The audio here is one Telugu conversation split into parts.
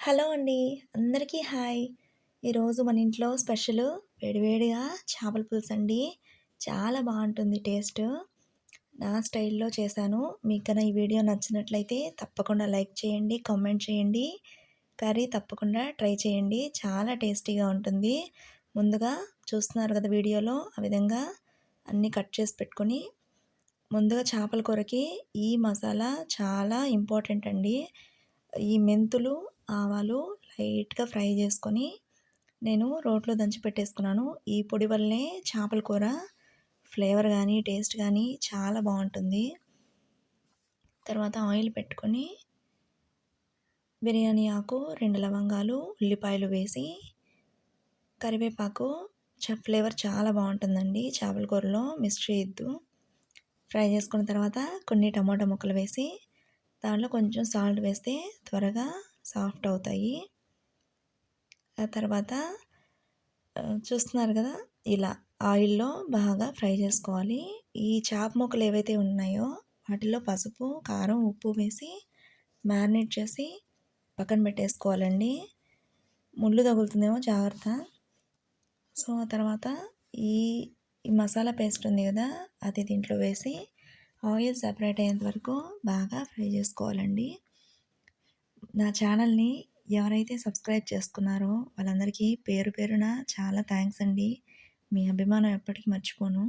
హలో అండి. అందరికీ హాయ్. ఈరోజు మన ఇంట్లో స్పెషల్ వేడివేడిగా చేపల పులుసు అండి. చాలా బాగుంటుంది టేస్ట్. నా స్టైల్లో చేశాను. మీకు కన్నా ఈ వీడియో నచ్చినట్లయితే తప్పకుండా లైక్ చేయండి కామెంట్ చేయండి. కర్రీ తప్పకుండా ట్రై చేయండి. చాలా టేస్టీగా ఉంటుంది. ముందుగా చూస్తున్నారు కదా వీడియోలో ఆ విధంగా అన్నీ కట్ చేసి పెట్టుకొని. ముందుగా చేపల కూరకి ఈ మసాలా చాలా ఇంపార్టెంట్ అండి. ఈ మెంతులు ఆవాలు లైట్గా ఫ్రై చేసుకొని నేను రోట్లో దంచి పెట్టేసుకున్నాను. ఈ పొడి వల్లనే చేపల కూర ఫ్లేవర్ కానీ టేస్ట్ కానీ చాలా బాగుంటుంది. తర్వాత ఆయిల్ పెట్టుకొని బిర్యానీ ఆకు రెండు లవంగాలు ఉల్లిపాయలు వేసి కరివేపాకు ఫ్లేవర్ చాలా బాగుంటుందండి చేపల కూరలో మిక్స్ చేయొద్దు. ఫ్రై చేసుకున్న తర్వాత కొన్ని టమాటా ముక్కలు వేసి దాంట్లో కొంచెం సాల్ట్ వేస్తే త్వరగా సాఫ్ట్ అవుతాయి. ఆ తర్వాత చూస్తున్నారు కదా ఇలా ఆయిల్లో బాగా ఫ్రై చేసుకోవాలి. ఈ చేప ముక్కలు ఏవైతే ఉన్నాయో వాటిలో పసుపు కారం ఉప్పు వేసి మ్యారినేట్ చేసి పక్కన పెట్టేసుకోవాలండి. ముళ్ళు తగులుతుందేమో జాగ్రత్త. సో ఆ తర్వాత ఈ మసాలా పేస్ట్ ఉంది కదా అది దీంట్లో వేసి ఆయిల్ సపరేట్ అయ్యేంత వరకు బాగా ఫ్రై చేసుకోవాలండి. నా ఛానల్ని ఎవరైతే సబ్స్క్రైబ్ చేసుకున్నారో వాళ్ళందరికీ పేరు పేరున చాలా థ్యాంక్స్ అండి. మీ అభిమానం ఎప్పటికీ మర్చిపోను.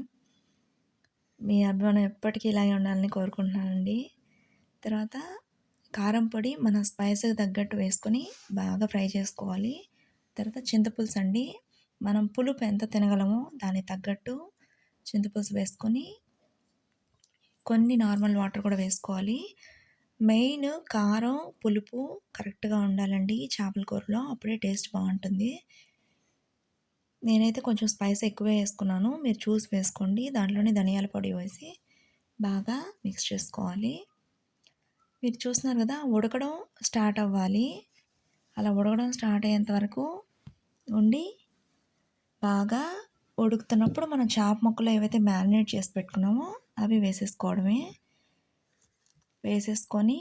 మీ అభిమానం ఎప్పటికీ ఇలాగే ఉండాలని కోరుకుంటున్నానండి. తర్వాత కారం పొడి మన స్పైస్కి తగ్గట్టు వేసుకొని బాగా ఫ్రై చేసుకోవాలి. తర్వాత చింతపులుసు అండి. మనం పులుపు ఎంత తినగలమో దానికి తగ్గట్టు చింతపులుసు వేసుకొని కొన్ని నార్మల్ వాటర్ కూడా వేసుకోవాలి. మెయిన్ కారం పులుపు కరెక్ట్గా ఉండాలండి. చేపల కూరలో అప్పుడే టేస్ట్ బాగుంటుంది. నేనైతే కొంచెం స్పైస్ ఎక్కువే వేసుకున్నాను. మీరు చూసి వేసుకోండి. దాంట్లోనే ధనియాల పొడి వేసి బాగా మిక్స్ చేసుకోవాలి. మీరు చూస్తున్నారు కదా ఉడకడం స్టార్ట్ అవ్వాలి. అలా ఉడకడం స్టార్ట్ అయ్యేంత వరకు ఉండి బాగా ఉడుకుతున్నప్పుడు మనం చేప ముక్కలు ఏవైతే మ్యారినేట్ చేసి పెట్టుకున్నామో అవి వేసేసుకోవడమే. వేసేసుకొని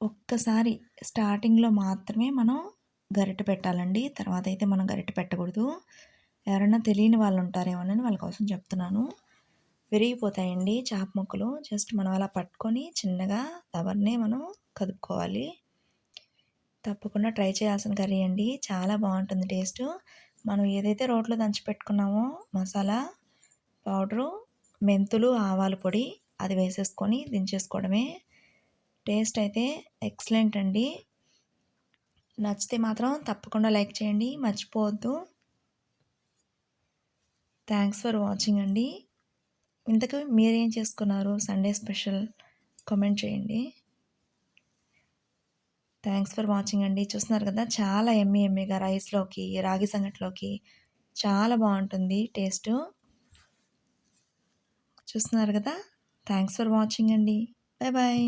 ఒక్కసారి స్టార్టింగ్లో మాత్రమే మనం గరిట పెట్టాలండి. తర్వాత అయితే మనం గరిట పెట్టకూడదు. ఎవరైనా తెలియని వాళ్ళు ఉంటారేమోనని వాళ్ళ కోసం చెప్తున్నాను. విరిగిపోతాయండి చాప ముక్కలు. జస్ట్ మనం అలా పట్టుకొని చిన్నగా ఎవరినే మనం కదుపుకోవాలి. తప్పకుండా ట్రై చేయాల్సిన కర్రీ అండి. చాలా బాగుంటుంది టేస్ట్. మనం ఏదైతే రోట్లో దంచి పెట్టుకున్నామో మసాలా పౌడరు మెంతులు ఆవాల పొడి అది వేసేసుకొని దించేసుకోవడమే. టేస్ట్ అయితే ఎక్సలెంట్ అండి. నచ్చితే మాత్రం తప్పకుండా లైక్ చేయండి మర్చిపోవద్దు. థ్యాంక్స్ ఫర్ వాచింగ్ అండి. ఇంతకు మీరేం చేసుకున్నారు? సండే స్పెషల్ కామెంట్ చేయండి. థ్యాంక్స్ ఫర్ వాచింగ్ అండి. చూస్తున్నారు కదా చాలా ఎమ్మి ఎమ్మిగా రైస్లోకి రాగి సంగట్లోకి చాలా బాగుంటుంది టేస్ట్. చూస్తున్నారు కదా థ్యాంక్స్ ఫర్ వాచింగ్ అండి. Bye bye